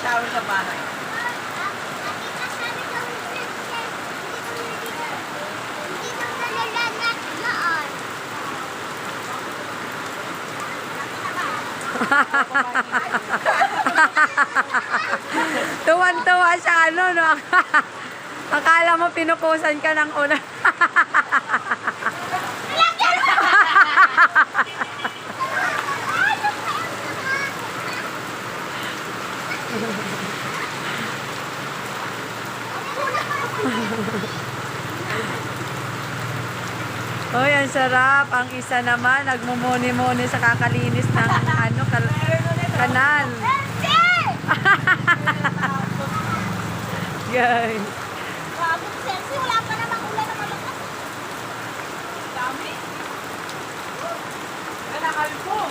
shower sa bahay. Tuwan-tuwa siya, ano, no? Akala mo pinukusan ka ng ulan. Uy, ang sarap. Ang isa naman, nagmumuni-muni sa kakalinis ng ano, kal- kanal. Guys. Dami. Yan ang kalbo.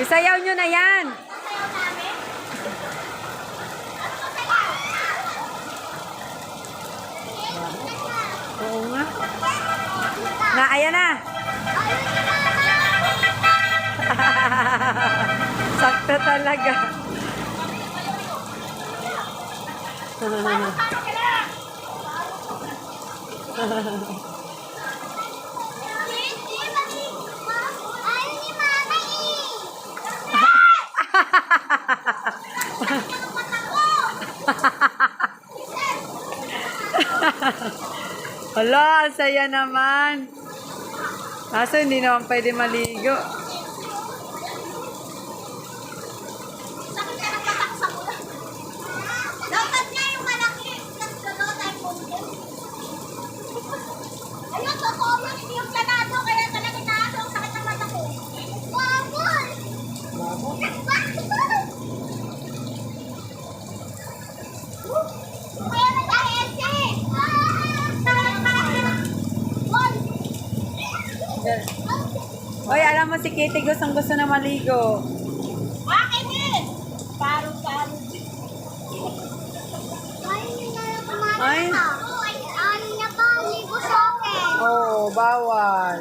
Isayaw nyo na yan. Oo nga. Na, ayan na. Sakto talaga. Hala, saya naman. Kaso hindi naman pwede maligo. Hoy, alam mo si Kitty gustong gusto na maligo. Ayaw niyo na lang kumain Ay. na. Pa. Ligo sa akin. Oh, bawal.